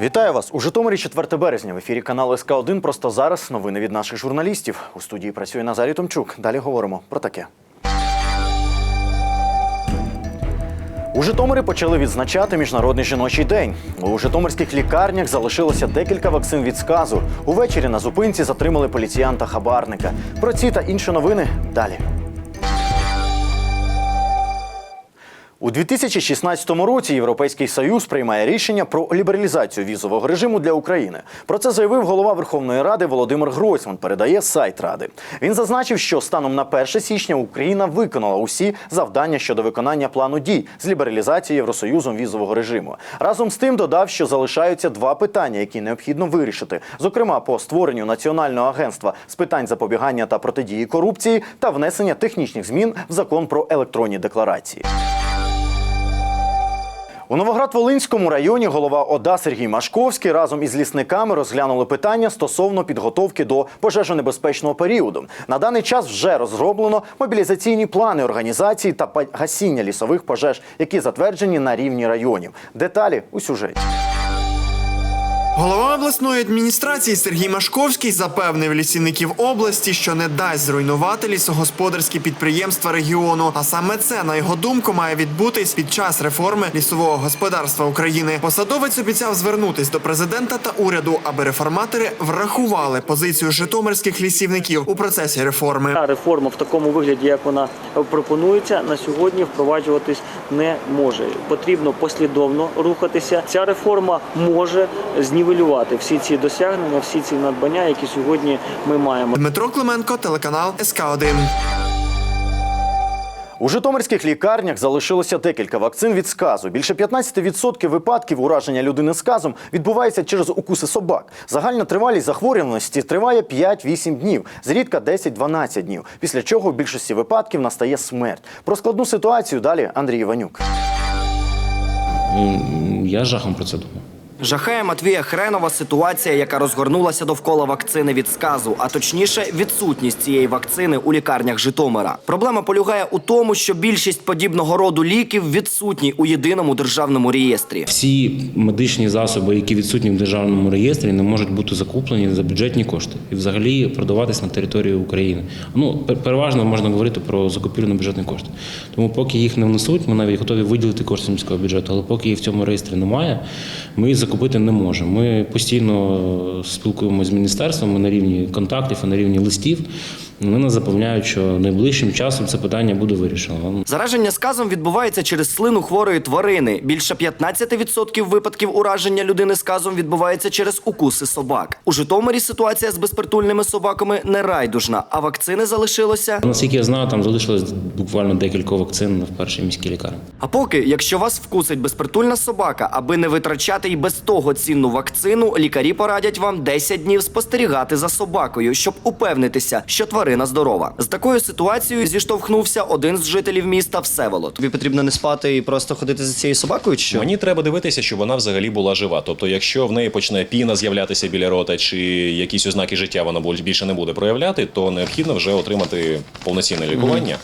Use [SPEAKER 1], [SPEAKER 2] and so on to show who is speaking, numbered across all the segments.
[SPEAKER 1] Вітаю вас у Житомирі 4 березня. В ефірі каналу СК 1 Просто зараз новини від наших журналістів. У студії працює Назарій Томчук. Далі говоримо про таке. У Житомирі почали відзначати міжнародний жіночий день. У житомирських лікарнях залишилося декілька вакцин від сказу. Увечері на зупинці затримали поліціянта хабарника. Про ці та інші новини далі. У 2016 році Європейський Союз приймає рішення про лібералізацію візового режиму для України. Про це заявив голова Верховної Ради Володимир Гройсман. Передає сайт Ради. Він зазначив, що станом на 1 січня Україна виконала усі завдання щодо виконання плану дій з лібералізації Євросоюзом візового режиму. Разом з тим додав, що залишаються два питання, які необхідно вирішити. Зокрема, по створенню національного агентства з питань запобігання та протидії корупції та внесення технічних змін в закон про електронні декларації. У Новоград-Волинському районі голова ОДА Сергій Машковський разом із лісниками розглянули питання стосовно підготовки до пожежонебезпечного періоду. На даний час вже розроблено мобілізаційні плани організації та гасіння лісових пожеж, які затверджені на рівні районів. Деталі у сюжеті.
[SPEAKER 2] Голова обласної адміністрації Сергій Машковський запевнив лісівників області, що не дасть зруйнувати лісогосподарські підприємства регіону. А саме це, на його думку, має відбутись під час реформи лісового господарства України. Посадовець обіцяв звернутись до президента та уряду, аби реформатори врахували позицію житомирських лісівників у процесі реформи.
[SPEAKER 3] Та реформа в такому вигляді, як вона пропонується, на сьогодні впроваджуватись не може. Потрібно послідовно рухатися. Ця реформа може знівелювати всі ці досягнення, всі ці надбання, які сьогодні ми маємо.
[SPEAKER 2] Дмитро Клименко, телеканал СК 1
[SPEAKER 1] У житомирських лікарнях залишилося декілька вакцин від сказу. Більше 15% випадків ураження людини сказом відбувається через укуси собак. Загальна тривалість захворюваності триває 5-8 днів, зрідка 10-12 днів. Після чого в більшості випадків настає смерть. Про складну ситуацію далі Андрій Іванюк.
[SPEAKER 4] Ну, Я жахом про це думаю.
[SPEAKER 5] Жахає Матвія Хренова ситуація, яка розгорнулася довкола вакцини від сказу, а точніше, відсутність цієї вакцини у лікарнях Житомира. Проблема полягає у тому, що більшість подібного роду ліків відсутні у єдиному державному реєстрі.
[SPEAKER 4] Всі медичні засоби, які відсутні в державному реєстрі, не можуть бути закуплені за бюджетні кошти і взагалі продаватись на території України. Ну переважно можна говорити про закупівлю на бюджетні кошти. Тому, поки їх не внесуть, ми навіть готові виділити кошти міського бюджету, але поки їх в цьому реєстрі немає, ми закупити не можемо. Ми постійно спілкуємося з міністерством на рівні контактів, на рівні листів. Нас запевняють, що найближчим часом це питання буде вирішено.
[SPEAKER 5] Зараження сказом відбувається через слину хворої тварини. Більше 15% випадків ураження людини сказом відбувається через укуси собак. У Житомирі ситуація з безпритульними собаками не райдужна, а вакцини залишилося.
[SPEAKER 4] Наскільки я знаю, там залишилось буквально декілька вакцин в першій міській лікарні.
[SPEAKER 5] А поки, якщо вас вкусить безпритульна собака, аби не витрачати й без того цінну вакцину, лікарі порадять вам 10 днів спостерігати за собакою, щоб упевнитися, що тварина здорова. З такою ситуацією зіштовхнувся один з жителів міста Всеволод.
[SPEAKER 6] Тобі потрібно не спати і просто ходити за цією собакою, чи що?
[SPEAKER 7] Мені треба дивитися, щоб вона взагалі була жива. Тобто, якщо в неї почне піна з'являтися біля рота, чи якісь ознаки життя вона більше не буде проявляти, то необхідно вже отримати повноцінне лікування.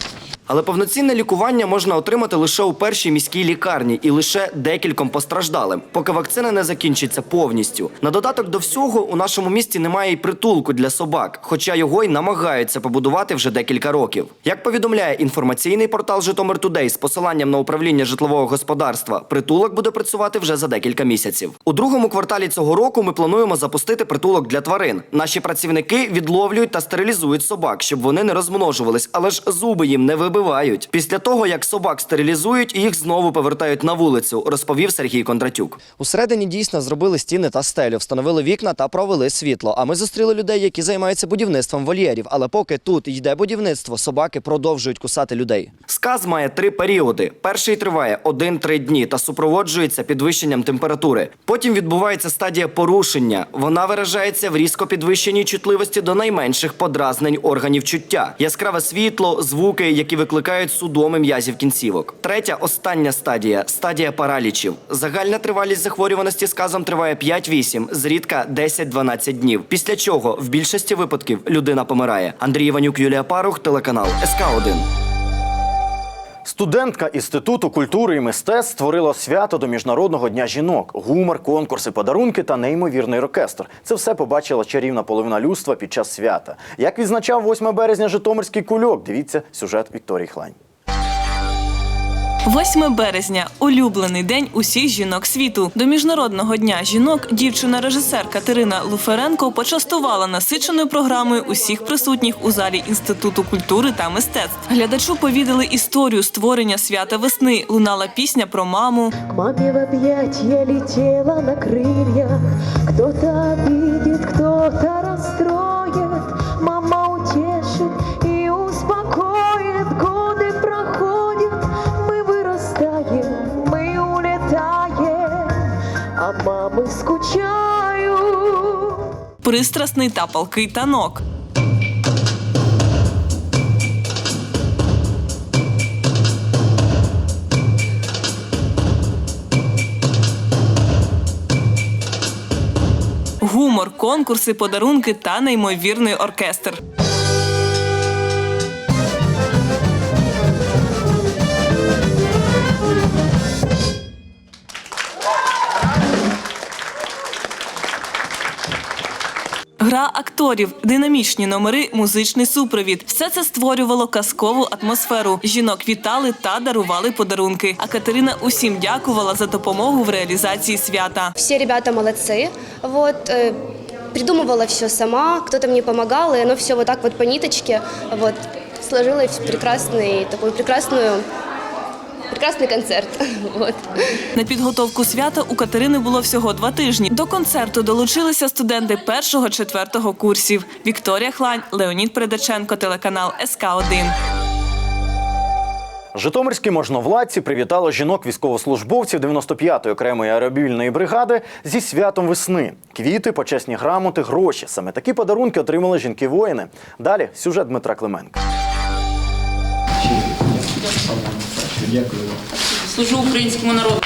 [SPEAKER 5] Але повноцінне лікування можна отримати лише у першій міській лікарні і лише декільком постраждалим, поки вакцина не закінчиться повністю. На додаток до всього у нашому місті немає й притулку для собак, хоча його й намагаються побудувати вже декілька років. Як повідомляє інформаційний портал Житомир Тудей з посиланням на управління житлового господарства, притулок буде працювати вже за декілька місяців. У другому кварталі цього року ми плануємо запустити притулок для тварин. Наші працівники відловлюють та стерилізують собак, щоб вони не розмножувались, але ж зуби їм не вибивають. Після того, як собак стерилізують, їх знову повертають на вулицю, розповів Сергій Кондратюк.
[SPEAKER 6] Усередині дійсно зробили стіни та стелю, встановили вікна та провели світло. А ми зустріли людей, які займаються будівництвом вольєрів. Але поки тут йде будівництво, собаки продовжують кусати людей.
[SPEAKER 5] Сказ має три періоди. Перший триває 1-3 дні та супроводжується підвищенням температури. Потім відбувається стадія порушення. Вона виражається в різко підвищеній чутливості до найменших подразнень органів чуття, яскраве світло, звуки, які викликають судоми м'язів кінцівок. Третя остання стадія стадія паралічів. Загальна тривалість захворюваності сказом триває 5-8, зрідка 10-12 днів. Після чого в більшості випадків людина помирає. Андрій Іванюк, Юлія Парух, телеканал СК 1
[SPEAKER 1] Студентка Інституту культури і мистецтв створила свято до Міжнародного дня жінок, гумор, конкурси, подарунки та неймовірний оркестр. Це все побачила чарівна половина людства під час свята. Як відзначав 8 березня Житомирський кульок? Дивіться сюжет Вікторії Хлань.
[SPEAKER 8] 8 березня улюблений день усіх жінок світу. До міжнародного дня жінок дівчина-режисер Катерина Луференко почастувала насиченою програмою усіх присутніх у залі інституту культури та мистецтв. Глядачу повідали історію створення свята весни. Лунала пісня про маму.
[SPEAKER 9] К маме в объятья летела на крыльях Кто-то обидит, кто-то
[SPEAKER 8] Пристрасний та палкий танок. Гумор, конкурси, подарунки та неймовірний оркестр. акторів, динамічні номери, музичний супровід все це створювало казкову атмосферу. Жінок вітали та дарували подарунки. А Катерина усім дякувала за допомогу в реалізації свята.
[SPEAKER 10] Все ребята молодцы. Вот, э, придумывала все сама, кто-то мне помогал, и оно все вот так вот по ниточке вот, сложилось в прекрасный, такую прекрасную, прекрасный концерт. Вот.
[SPEAKER 8] На підготовку свята у Катерини було всього два тижні. До концерту долучилися студенти першого четвертого курсів. Вікторія Хлань, Леонід Передаченко, телеканал СК 1
[SPEAKER 1] Житомирські можновладці привітали жінок військовослужбовців 95-ї окремої аеробільної бригади зі святом весни. Квіти, почесні грамоти, гроші. Саме такі подарунки отримали жінки-воїни. Далі сюжет Дмитра Клименка.
[SPEAKER 11] Служу українському народу.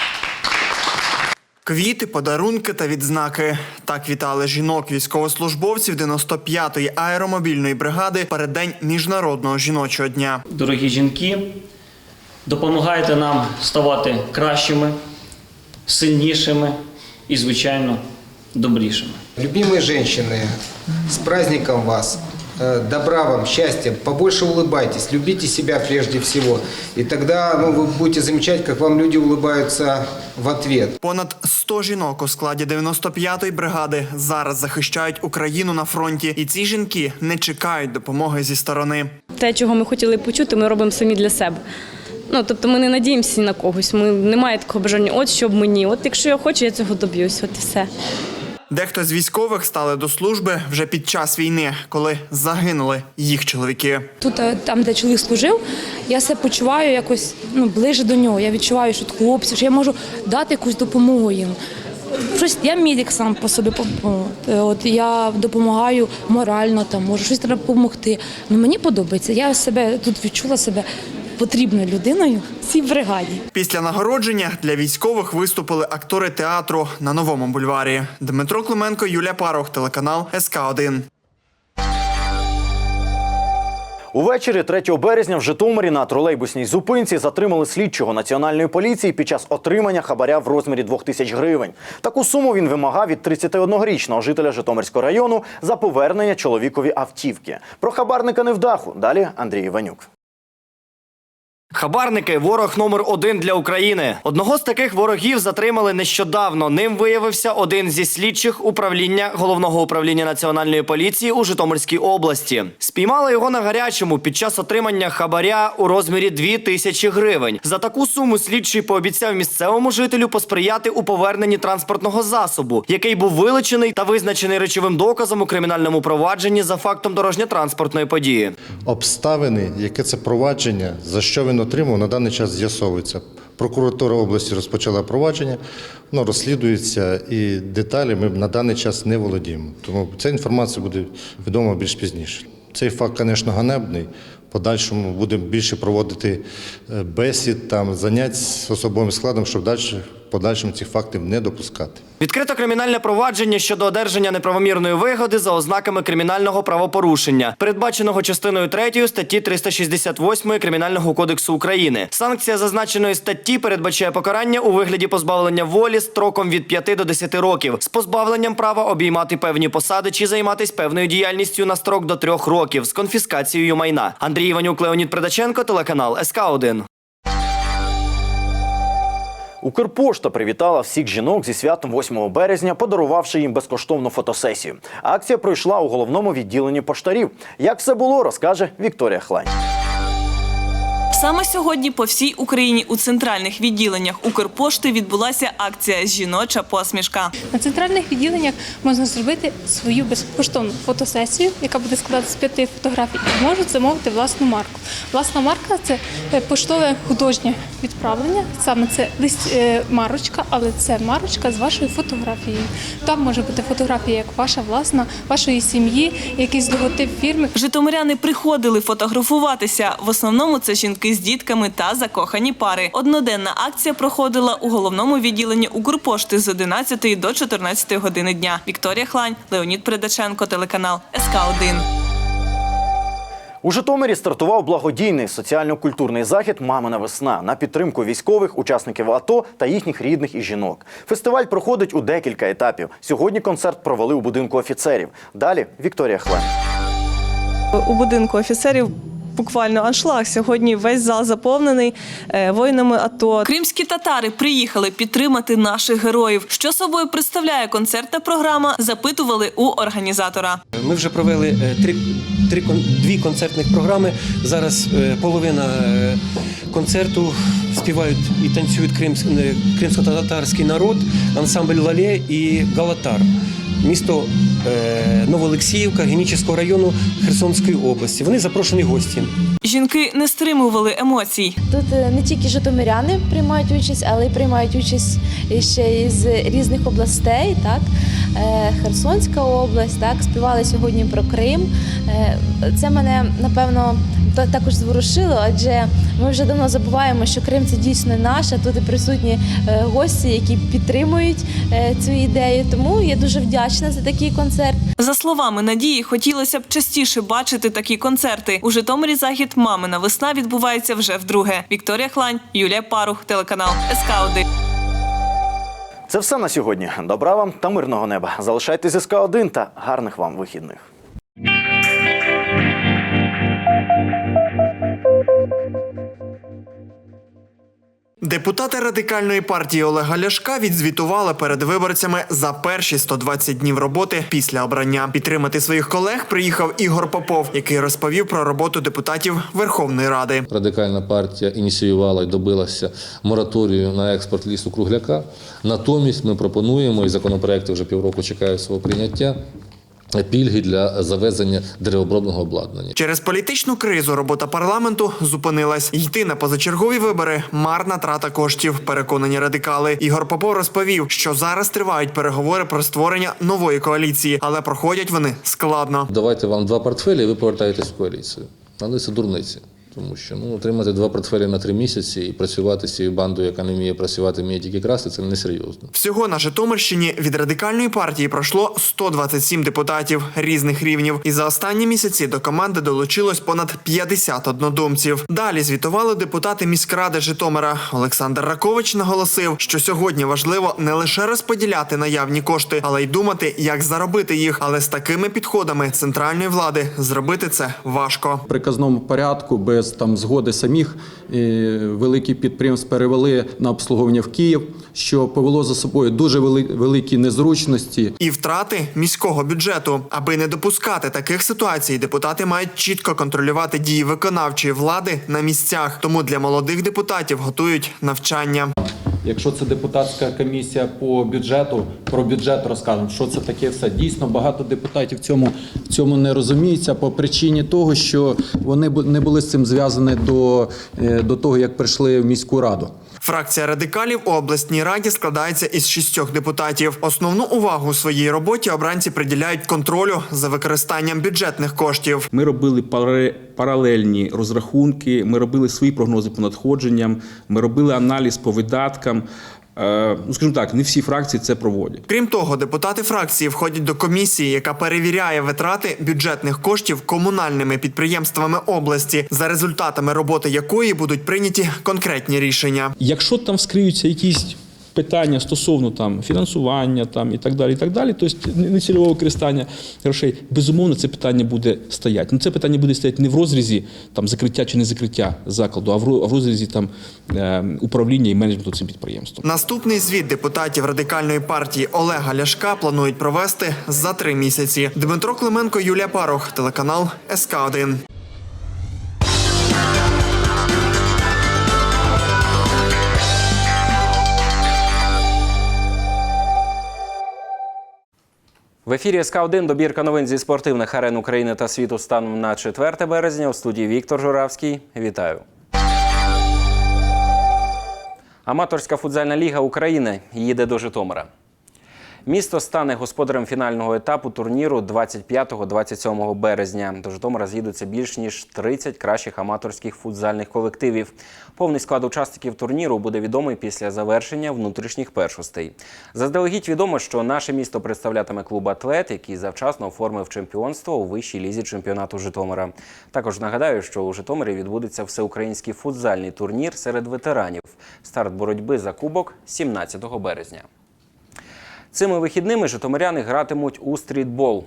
[SPEAKER 2] Квіти, подарунки та відзнаки. Так вітали жінок військовослужбовців 95-ї аеромобільної бригади перед день міжнародного жіночого дня.
[SPEAKER 3] Дорогі жінки, допомагайте нам ставати кращими, сильнішими і, звичайно, добрішими.
[SPEAKER 12] Любимые женщины, с праздником вас! Э, Добра вам, счастья, побольше улыбайтесь, любите себя прежде всего. И тогда ну, вы будете замечать, как вам люди улыбаются в ответ.
[SPEAKER 2] Понад 100 жінок у складі 95-ї бригади зараз захищають Україну на фронті, і ці жінки не чекають допомоги зі сторони.
[SPEAKER 11] Те, чого ми хотіли почути, ми робимо самі для себе. Ну, тобто ми не надіємося ні на когось. Ми немає такого бажання, от щоб мені. От якщо я хочу, я цього доб'юсь. От і все.
[SPEAKER 2] Дехто з військових стали до служби вже під час війни, коли загинули їх чоловіки.
[SPEAKER 13] Тут, е, там, де чоловік служив, я себе почуваю якось ну, ближе до нього. Я відчуваю, що хлопці, що я можу дати якусь допомогу їм. Щось я медик сам по собі. по- От я допомагаю морально, там можу щось треба допомогти. Ну мені подобається. Я себе тут відчула себе потрібною людиною в цій бригаді.
[SPEAKER 2] Після нагородження для військових виступили актори театру на новому бульварі. Дмитро Клименко, Юлія Парох, телеканал СК 1
[SPEAKER 1] Увечері 3 березня в Житомирі на тролейбусній зупинці затримали слідчого національної поліції під час отримання хабаря в розмірі 2 тисяч гривень. Таку суму він вимагав від 31-річного жителя Житомирського району за повернення чоловікові автівки. Про хабарника невдаху. Далі Андрій Іванюк.
[SPEAKER 5] Хабарники ворог номер один для України. Одного з таких ворогів затримали нещодавно. Ним виявився один зі слідчих управління головного управління національної поліції у Житомирській області. Спіймали його на гарячому під час отримання хабаря у розмірі 2 тисячі гривень. За таку суму слідчий пообіцяв місцевому жителю посприяти у поверненні транспортного засобу, який був вилучений та визначений речовим доказом у кримінальному провадженні за фактом дорожньо-транспортної події.
[SPEAKER 14] Обставини, яке це провадження, за що він отримав, на даний час з'ясовується. Прокуратура області розпочала провадження, воно розслідується, і деталі ми на даний час не володіємо. Тому ця інформація буде відома більш пізніше. Цей факт, звісно, ганебний. Подальшому будемо більше проводити е, бесід, там занять з особовим складом, щоб далі подальшому цих фактів не допускати.
[SPEAKER 5] Відкрито кримінальне провадження щодо одержання неправомірної вигоди за ознаками кримінального правопорушення, передбаченого частиною 3 статті 368 Кримінального кодексу України. Санкція зазначеної статті передбачає покарання у вигляді позбавлення волі строком від 5 до 10 років з позбавленням права обіймати певні посади чи займатися певною діяльністю на строк до 3 років з конфіскацією майна. Андрій Іванюк, Леонід Предаченко, телеканал СК 1
[SPEAKER 1] Укрпошта привітала всіх жінок зі святом 8 березня, подарувавши їм безкоштовну фотосесію. Акція пройшла у головному відділенні поштарів. Як все було, розкаже Вікторія Хлань.
[SPEAKER 8] Саме сьогодні по всій Україні у центральних відділеннях Укрпошти відбулася акція Жіноча посмішка.
[SPEAKER 13] На центральних відділеннях можна зробити свою безкоштовну фотосесію, яка буде складатися з п'яти фотографій, і можуть замовити власну марку. Власна марка це е, поштове художнє відправлення. Саме це лист е, марочка, але це марочка з вашою фотографією. Там може бути фотографія як ваша власна, вашої сім'ї, якийсь логотип фірми.
[SPEAKER 8] Житомиряни приходили фотографуватися. В основному це жінки з дітками та закохані пари. Одноденна акція проходила у головному відділенні Укрпошти з 11 до 14 години дня. Вікторія Хлань, Леонід Предаченко, телеканал СК 1
[SPEAKER 1] У Житомирі стартував благодійний соціально-культурний захід Мамина весна на підтримку військових, учасників АТО та їхніх рідних і жінок. Фестиваль проходить у декілька етапів. Сьогодні концерт провели у будинку офіцерів. Далі Вікторія Хлань.
[SPEAKER 15] у будинку офіцерів. Буквально аншлаг. Сьогодні весь зал заповнений е, воїнами АТО.
[SPEAKER 8] Кримські татари приїхали підтримати наших героїв. Що собою представляє концертна програма? Запитували у організатора.
[SPEAKER 16] Ми вже провели е, три, три дві концертних програми. Зараз е, половина концерту співають і танцюють кримсь- кримсько-татарський народ, ансамбль Лале і Галатар. Місто е, Новоолексіївка Генічеського району Херсонської області. Вони запрошені гості.
[SPEAKER 8] Жінки не стримували емоцій.
[SPEAKER 17] Тут е, не тільки житомиряни приймають участь, але й приймають участь ще із різних областей. Так? Е, Херсонська область, так, співали сьогодні про Крим. Це мене напевно та- також зворушило, адже ми вже давно забуваємо, що Крим це дійсно наш, а тут і присутні е, гості, які підтримують е, цю ідею. Тому я дуже вдячна за такий концерт.
[SPEAKER 8] За словами Надії, хотілося б частіше бачити такі концерти. У Житомирі захід Мамина весна відбувається вже вдруге. Вікторія Хлань, Юлія Парух, телеканал СК 1
[SPEAKER 1] Це все на сьогодні. Добра вам та мирного неба. Залишайтесь зі СК 1 та гарних вам вихідних.
[SPEAKER 2] Депутати радикальної партії Олега Ляшка відзвітували перед виборцями за перші 120 днів роботи після обрання. Підтримати своїх колег приїхав Ігор Попов, який розповів про роботу депутатів Верховної Ради.
[SPEAKER 18] Радикальна партія ініціювала і добилася мораторію на експорт лісу кругляка. Натомість ми пропонуємо, і законопроекти вже півроку чекають свого прийняття. Пільги для завезення деревообробного обладнання.
[SPEAKER 2] Через політичну кризу робота парламенту зупинилась. Йти на позачергові вибори марна трата коштів. Переконані радикали. Ігор Попов розповів, що зараз тривають переговори про створення нової коаліції, але проходять вони складно.
[SPEAKER 18] Давайте вам два портфелі, і ви повертаєтесь в коаліцію. Але це дурниці. Тому що ну, отримати два портфелі на три місяці і працювати з цією бандою, яка не вміє працювати, вміє тільки красти, це несерйозно.
[SPEAKER 2] Всього на Житомирщині від радикальної партії пройшло 127 депутатів різних рівнів, і за останні місяці до команди долучилось понад 50 однодумців. Далі звітували депутати міськради Житомира. Олександр Ракович наголосив, що сьогодні важливо не лише розподіляти наявні кошти, але й думати, як заробити їх. Але з такими підходами центральної влади зробити це важко.
[SPEAKER 19] В приказному порядку без там згоди самих великі підприємств перевели на обслуговування в Київ, що повело за собою дуже великі незручності.
[SPEAKER 2] І втрати міського бюджету. Аби не допускати таких ситуацій, депутати мають чітко контролювати дії виконавчої влади на місцях. Тому для молодих депутатів готують навчання.
[SPEAKER 19] Якщо це депутатська комісія по бюджету, про бюджет розкажемо, що це таке все. Дійсно, багато депутатів цьому, цьому не розуміються по причині того, що вони не були з цим зв'язані до, е, до того, як прийшли в міську раду.
[SPEAKER 2] Фракція радикалів у обласній раді складається із шістьох депутатів. Основну увагу у своїй роботі обранці приділяють контролю за використанням бюджетних коштів.
[SPEAKER 20] Ми робили паралельні розрахунки, ми робили свої прогнози по надходженням, ми робили аналіз по видаткам. Е, ну скажімо так, не всі фракції це проводять.
[SPEAKER 2] Крім того, депутати фракції входять до комісії, яка перевіряє витрати бюджетних коштів комунальними підприємствами області, за результатами роботи якої будуть прийняті конкретні рішення.
[SPEAKER 20] Якщо там вскриються якісь питання стосовно там фінансування там і так далі, і так далі, тобто нецільового використання грошей, безумовно, це питання буде стояти. Ну це питання буде стояти не в розрізі там закриття чи не закриття закладу, а в розрізі там е, управління і менеджменту цим підприємством.
[SPEAKER 2] Наступний звіт депутатів радикальної партії Олега Ляшка планують провести за три місяці. Дмитро Клименко, Юлія Парох, телеканал СК 1
[SPEAKER 21] ефірі СК 1 добірка новин зі спортивних арен України та світу станом на 4 березня. У студії Віктор Журавський. Вітаю. Аматорська футзальна ліга України їде до Житомира. Місто стане господарем фінального етапу турніру 25-27 березня. До Житомира з'їдуться більш ніж 30 кращих аматорських футзальних колективів. Повний склад учасників турніру буде відомий після завершення внутрішніх першостей. Заздалегідь відомо, що наше місто представлятиме клуб Атлет, який завчасно оформив чемпіонство у вищій лізі чемпіонату Житомира. Також нагадаю, що у Житомирі відбудеться всеукраїнський футзальний турнір серед ветеранів. Старт боротьби за кубок 17 березня. Цими вихідними житомиряни гратимуть у стрітбол.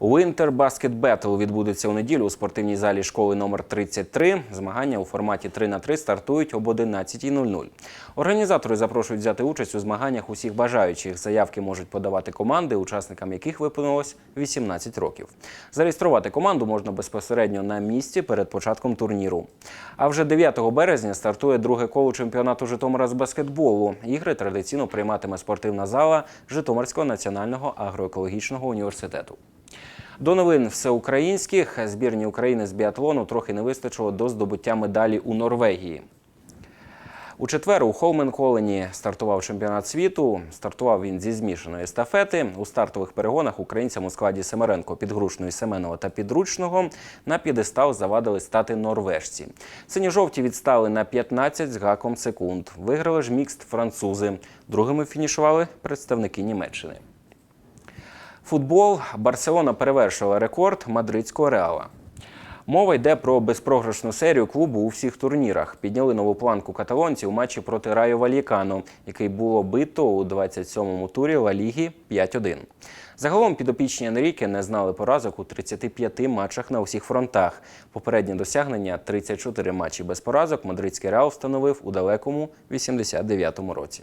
[SPEAKER 21] Winter Basket Battle відбудеться у неділю у спортивній залі школи номер 33. Змагання у форматі 3 на 3 стартують об 11.00. Організатори запрошують взяти участь у змаганнях усіх бажаючих. Заявки можуть подавати команди, учасникам яких виповнилось 18 років. Зареєструвати команду можна безпосередньо на місці перед початком турніру. А вже 9 березня стартує друге коло чемпіонату Житомира з баскетболу. Ігри традиційно прийматиме спортивна зала Житомирського національного агроекологічного університету. До новин всеукраїнських збірні України з біатлону трохи не вистачило до здобуття медалі у Норвегії. У четвер у Холменколені стартував чемпіонат світу. Стартував він зі змішаної естафети. У стартових перегонах українцям у складі Семеренко, Підгрушної, Семенова та Підручного на п'єдестал завадили стати норвежці. Сині-жовті відстали на 15 з гаком секунд. Виграли ж мікст французи. Другими фінішували представники Німеччини. Футбол Барселона перевершила рекорд мадридського реала. Мова йде про безпрограшну серію клубу у всіх турнірах. Підняли нову планку каталонці у матчі проти Райо Вальєкано, який було бито у 27-му турі Ла Ліги 5-1. Загалом підопічні Енріке не знали поразок у 35 матчах на усіх фронтах. Попереднє досягнення 34 матчі без поразок мадридський реал встановив у далекому 89-му році.